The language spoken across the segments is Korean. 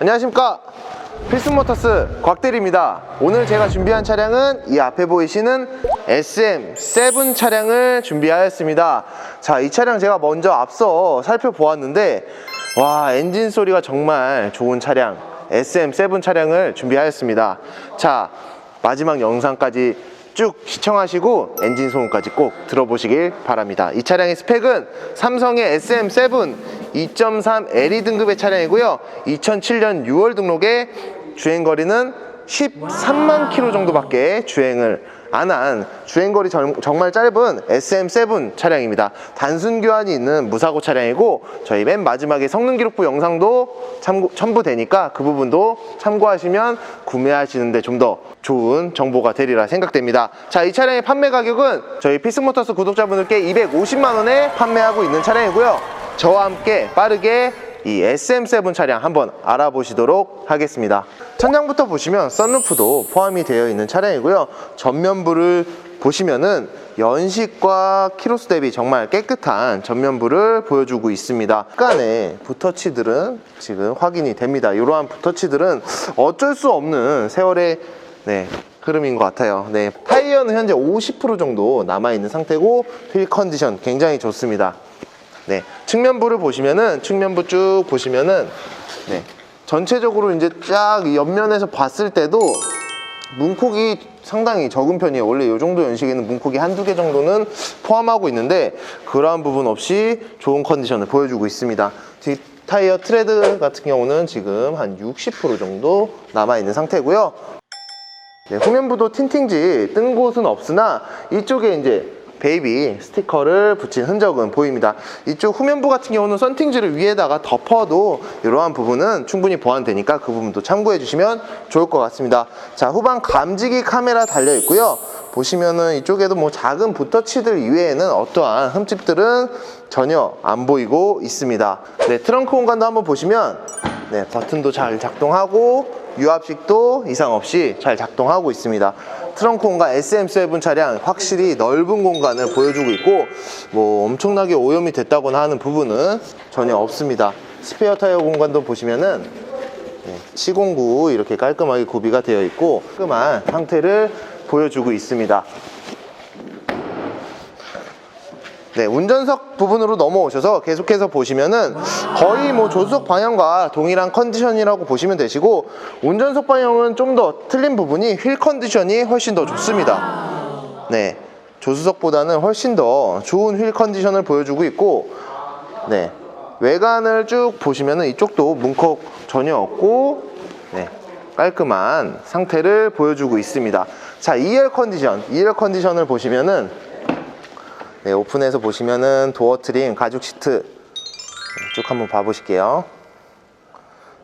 안녕하십니까. 필승모터스 곽대리입니다. 오늘 제가 준비한 차량은 이 앞에 보이시는 SM7 차량을 준비하였습니다. 자 이 차량 제가 먼저 앞서 살펴보았는데 와 엔진 소리가 정말 좋은 차량 SM7 차량을 준비하였습니다. 자 마지막 영상까지 쭉 시청하시고 엔진 소음까지 꼭 들어보시길 바랍니다. 이 차량의 스펙은 삼성의 SM7 2.3 LE 등급의 차량이고요. 2007년 6월 등록에 주행 거리는 13만 킬로 정도밖에 주행을 안한 주행거리 정- 정말 짧은 SM7 차량입니다. 단순 교환이 있는 무사고 차량이고 저희 맨 마지막에 성능 기록부 영상도 참고, 첨부되니까 그 부분도 참고하시면 구매하시는데 좀 더 좋은 정보가 되리라 생각됩니다. 자, 이 차량의 판매 가격은 저희 피스모터스 구독자분들께 250만 원에 판매하고 있는 차량이고요. 저와 함께 빠르게 이 SM7 차량 한번 알아보시도록 하겠습니다. 천장부터 보시면 썬루프도 포함이 되어 있는 차량이고요. 전면부를 보시면은 연식과 키로수 대비 정말 깨끗한 전면부를 보여주고 있습니다. 약간의 붓터치들은 지금 확인이 됩니다. 이러한 붓터치들은 어쩔 수 없는 세월의 네, 흐름인 것 같아요. 네, 타이어는 현재 50% 정도 남아있는 상태고 휠 컨디션 굉장히 좋습니다. 네, 측면부를 보시면은 측면부 쭉 보시면은 네, 전체적으로 이제 쫙이 옆면에서 봤을 때도 문콕이 상당히 적은 편이에요. 원래 이 정도 연식에는 문콕이 한두 개 정도는 포함하고 있는데 그러한 부분 없이 좋은 컨디션을 보여주고 있습니다. 뒤 타이어 트레드 같은 경우는 지금 한 60% 정도 남아있는 상태고요. 네, 후면부도 틴팅지 뜬 곳은 없으나 이쪽에 이제 베이비 스티커를 붙인 흔적은 보입니다. 이쪽 후면부 같은 경우는 썬팅지를 위에다가 덮어도 이러한 부분은 충분히 보완되니까 그 부분도 참고해 주시면 좋을 것 같습니다. 자, 후방 감지기 카메라 달려 있고요. 보시면은 이쪽에도 뭐 작은 붓터치들 이외에는 어떠한 흠집들은 전혀 안 보이고 있습니다. 네, 트렁크 공간도 한번 보시면 네, 버튼도 잘 작동하고 유압식도 이상 없이 잘 작동하고 있습니다. 트렁크 공간 SM7 차량 확실히 넓은 공간을 보여주고 있고 뭐 엄청나게 오염이 됐다거나 하는 부분은 전혀 없습니다. 스페어 타이어 공간도 보시면은 네, 709 이렇게 깔끔하게 구비가 되어 있고 깔끔한 상태를 보여주고 있습니다. 네, 운전석 부분으로 넘어오셔서 계속해서 보시면은 거의 뭐 조수석 방향과 동일한 컨디션이라고 보시면 되시고 운전석 방향은 좀 더 틀린 부분이 휠 컨디션이 훨씬 더 좋습니다. 네, 조수석보다는 훨씬 더 좋은 휠 컨디션을 보여주고 있고 네, 외관을 쭉 보시면은 이쪽도 문콕 전혀 없고 네, 깔끔한 상태를 보여주고 있습니다. 자, 2열 컨디션, 2열 컨디션을 보시면은 네, 오픈해서 보시면은 도어 트림, 가죽 시트 네, 쭉 한번 봐보실게요.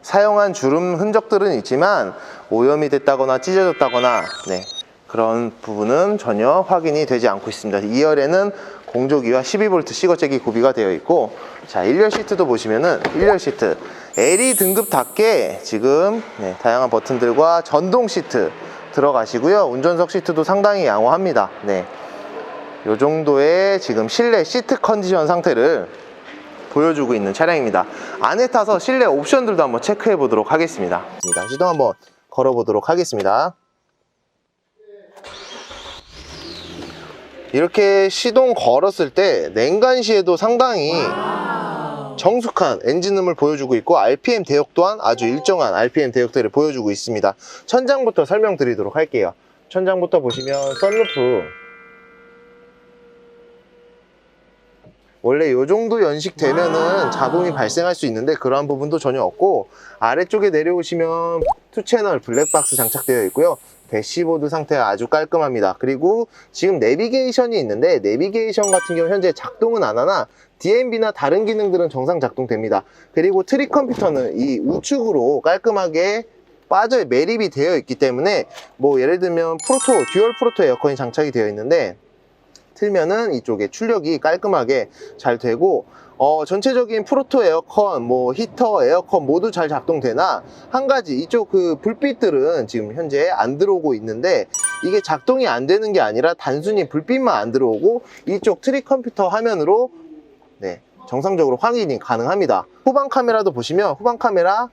사용한 주름 흔적들은 있지만 오염이 됐다거나 찢어졌다거나 네, 그런 부분은 전혀 확인이 되지 않고 있습니다. 2열에는 공조기와 12V 시거잭이 구비가 되어 있고 자 1열 시트도 보시면은 1열 시트 LE 등급답게 지금 네, 다양한 버튼들과 전동 시트 들어가시고요. 운전석 시트도 상당히 양호합니다. 네. 요 정도의 지금 실내 시트 컨디션 상태를 보여주고 있는 차량입니다. 안에 타서 실내 옵션들도 한번 체크해 보도록 하겠습니다. 자, 시동 한번 걸어 보도록 하겠습니다. 이렇게 시동 걸었을 때 냉간 시에도 상당히 정숙한 엔진음을 보여주고 있고 RPM 대역 또한 아주 일정한 RPM 대역들을 보여주고 있습니다. 천장부터 설명드리도록 할게요. 천장부터 보시면 썬루프 원래 이 정도 연식 되면은 자동이 발생할 수 있는데 그러한 부분도 전혀 없고 아래쪽에 내려오시면 투 채널 블랙박스 장착되어 있고요. 대시보드 상태가 아주 깔끔합니다. 그리고 지금 내비게이션이 있는데 내비게이션 같은 경우 현재 작동은 안 하나 DMB나 다른 기능들은 정상 작동됩니다. 그리고 트릭 컴퓨터는 이 우측으로 깔끔하게 빠져 매립이 되어 있기 때문에 뭐 예를 들면 프로토 듀얼 프로토 에어컨이 장착이 되어 있는데 틀면은 이쪽에 출력이 깔끔하게 잘 되고 어, 전체적인 프로토 에어컨, 뭐 히터, 에어컨 모두 잘 작동되나 한 가지 이쪽 그 불빛들은 지금 현재 안 들어오고 있는데 이게 작동이 안 되는 게 아니라 단순히 불빛만 안 들어오고 이쪽 트리 컴퓨터 화면으로 네, 정상적으로 확인이 가능합니다. 후방 카메라도 보시면 후방 카메라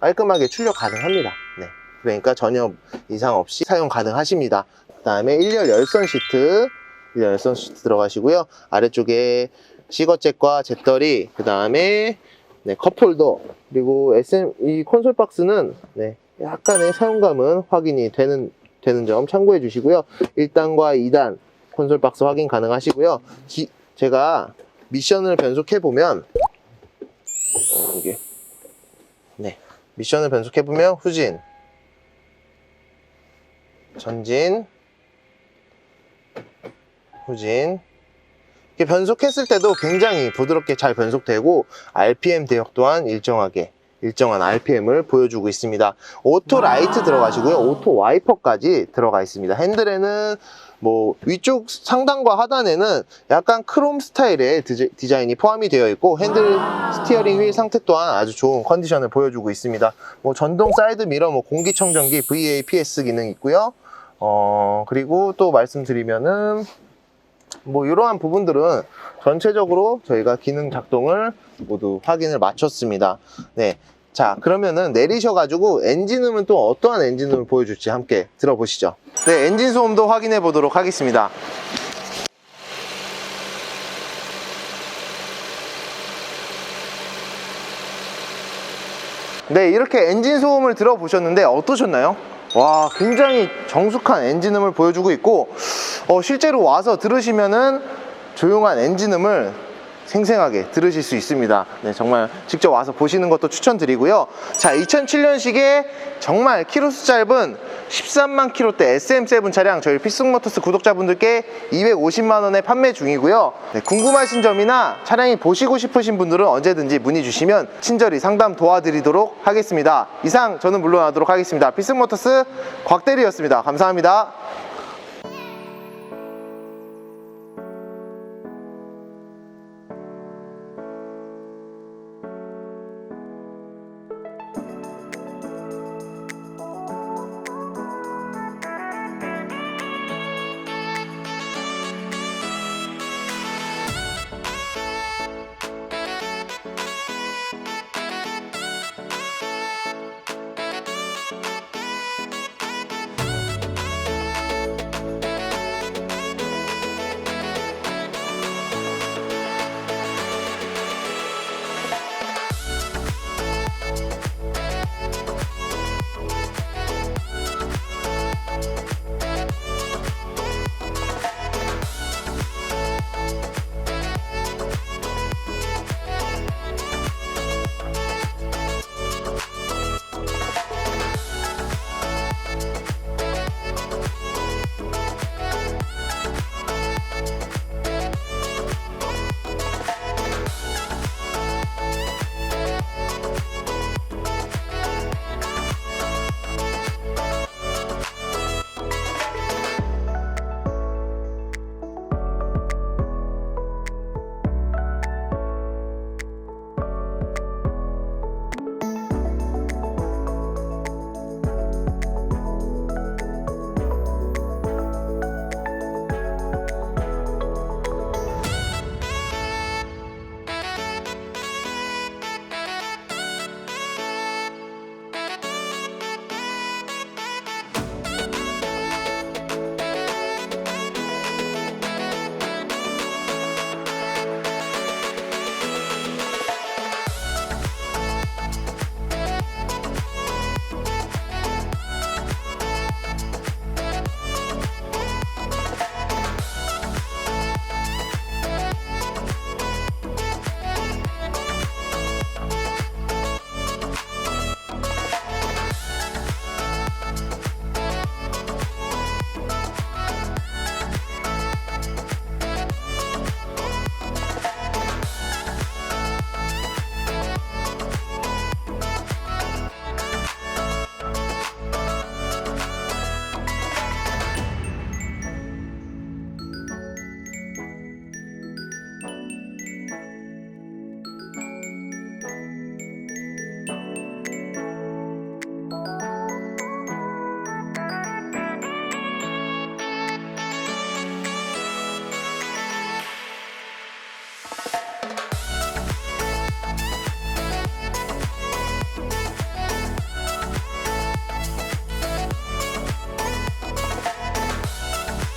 깔끔하게 출력 가능합니다. 네. 그러니까 전혀 이상 없이 사용 가능하십니다. 그 다음에 1열 열선 시트, 1 열 열선 시트 들어가시고요. 아래쪽에 시거잭과 잿더리, 그 다음에 네, 컵홀더, 그리고 SM, 이 콘솔 박스는 네, 약간의 사용감은 확인이 되는, 되는 점 참고해 주시고요. 1단과 2단 콘솔 박스 확인 가능하시고요. 기- 제가 미션을 변속해 보면, 어, 이게, 네, 미션을 변속해 보면 후진, 전진, 후진. 이렇게 변속했을 때도 굉장히 부드럽게 잘 변속되고 RPM 대역 또한 일정하게 일정한 RPM을 보여주고 있습니다. 오토 라이트 들어가시고요. 오토 와이퍼까지 들어가 있습니다. 핸들에는 뭐 위쪽 상단과 하단에는 약간 크롬 스타일의 디자- 디자인이 포함이 되어 있고 핸들 스티어링 휠 상태 또한 아주 좋은 컨디션을 보여주고 있습니다. 뭐 전동 사이드 미러, 뭐 공기청정기 VAPS 기능 있고요. 어 그리고 또 말씀드리면은 뭐 이러한 부분들은 전체적으로 저희가 기능 작동을 모두 확인을 마쳤습니다. 네. 자, 그러면은 내리셔가지고 엔진음은 또 어떠한 엔진음을 보여줄지 함께 들어보시죠. 네, 엔진 소음도 확인해 보도록 하겠습니다. 네, 이렇게 엔진 소음을 들어보셨는데 어떠셨나요? 와, 굉장히 정숙한 엔진음을 보여주고 있고, 어, 실제로 와서 들으시면은 조용한 엔진음을 생생하게 들으실 수 있습니다. 네, 정말 직접 와서 보시는 것도 추천드리고요. 자, 2007년식의 정말 키로수 짧은 13만 킬로대 SM7 차량 저희 피스모터스 구독자분들께 250만 원에 판매 중이고요. 네, 궁금하신 점이나 차량이 보시고 싶으신 분들은 언제든지 문의 주시면 친절히 상담 도와드리도록 하겠습니다. 이상 저는 물러나도록 하겠습니다. 피스모터스 곽대리였습니다. 감사합니다.